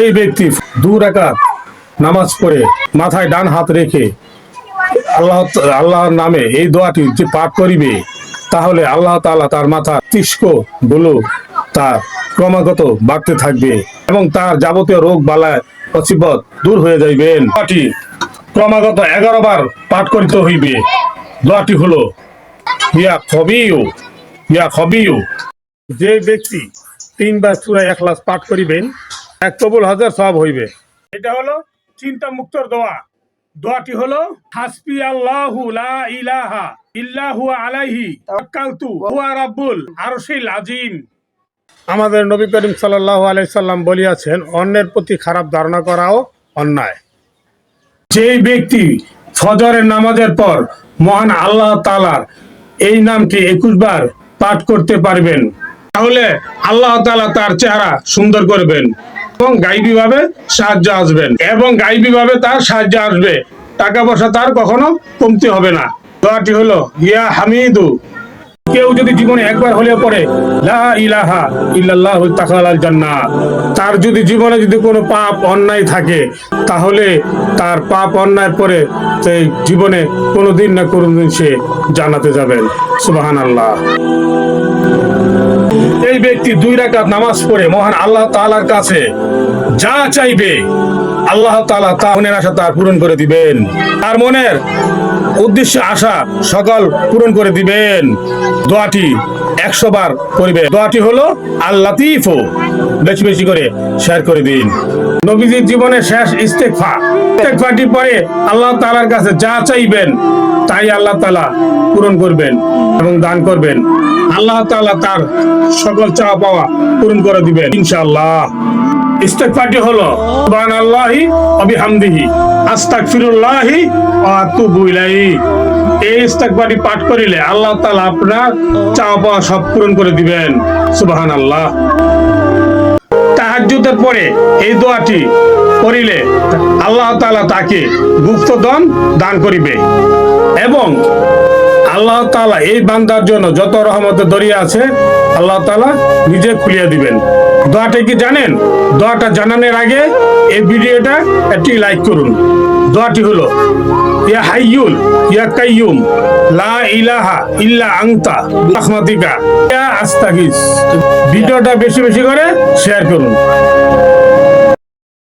এই ব্যক্তি দু রাকাত নামাজ পড়ে মাথায় ডান হাত রেখে আল্লাহ আল্লাহর নামে এই দোয়াটি যে পাঠ করিবে, তাহলে আল্লাহ তালা তার মাথা তিস্ক বলো তার ক্রমাগত বাড়তে থাকবে এবং তার যাবতীয় রোগ বালায় অসিবত দূর হয়ে যাইবেন। দোয়াটি ক্রমাগত এগারো বার পাঠ করিতে হইবে। দোয়াটি হলো, ইয়া খবিউ ইয়া খবিউ। যে ব্যক্তি তিনবার এক এখলাস পাঠ করিবেন এক কবুল হাজার সব হইবে। এটা হলো চিন্তা মুক্তর দোয়া। দোয়াটি হলো হাসবি আল্লাহু লা ইলাহা আলাইহি তাওয়াক্কালতু হুয়া রাব্বুল আরশিল আজিম। আমাদের নবী করিম সাল্লাল্লাহু আলাইহি সাল্লাম বলিয়াছেন অন্যের প্রতি খারাপ ধারণা করাও অন্যায়। যেই ব্যক্তি ফজরের নামাজের পর মহান আল্লাহ তালার এই নামটি একুশ বার পাঠ করতে পারবেন তাহলে আল্লাহ তালা তার চেহারা সুন্দর করবেন। এবং গাইবি ভাবে সাহায্য আসবেন এবং গাইবি ভাবে তার সাহায্য আসবে। টাকা পয়সা তার কখনো কমতি হবে না। দোয়াটি হলো, ইয়া হামিদু। কেউ যদি জীবনে একবার হলেও লা ইলাহা ইল্লাল্লাহ তাকালাল জান্নাত। তার যদি জীবনে যদি কোনো পাপ, অন্যায় থাকে, তাহলে তার পাপ, অন্যায় পরে সেই জীবনে কোনোদিন না কোনোদিন সে জানাতে যাবেন সুবাহান আল্লাহ এই ব্যক্তি দুই রাকাত নামাজ পড়ে মহান আল্লাহ তাআলার কাছে যা চাইবে, আল্লাহ তাআলা তা মনের আশা তার পূরণ করে দিবেন। তার মনের উদ্দেশ্য, আশা সকল পূরণ করে দিবেন। দোয়াটি একশো বার করবে দোয়াটি হলো আল্লাহ বেশি বেশি করে শেয়ার করে দিন। নবীজির জীবনের শেষ ইস্তেকফা ইস্তেকফাটি পরে আল্লাহ তালার কাছে যা চাইবেন, তাই আল্লাহ তাআলা পূরণ করবেন এবং দান করবেন। আল্লাহ তাআলা তার সকল চাওয়া পাওয়া পূরণ করে দিবেন, ইনশাআল্লাহ। হলো এই পাঠ করিলে আল্লাহ আপনার চাওয়া পাওয়া সব পূরণ করে দিবেন পরে এই দোয়াটি করিলে আল্লাহ তাআলা তাকে গুপ্তধন দান করিবে এবং আল্লাহ তালা এই বান্দার জন্য যত রহমতের দরিয়া আছে, আল্লাহ তালা নিজে খুলিয়ে দিবেন। দোয়াটা কি জানেন? দোয়াটা জানানোর আগে এই ভিডিওটা একটি লাইক করুন। দোয়াটি হলো, ইয়া হাইয়ুল, ইয়া কাইয়ুম, লা ইলাহা ইল্লা আনতা, রাহমাতিকা। ইয়া আস্তাগিস। ভিডিওটা বেশি বেশি করে শেয়ার করুন।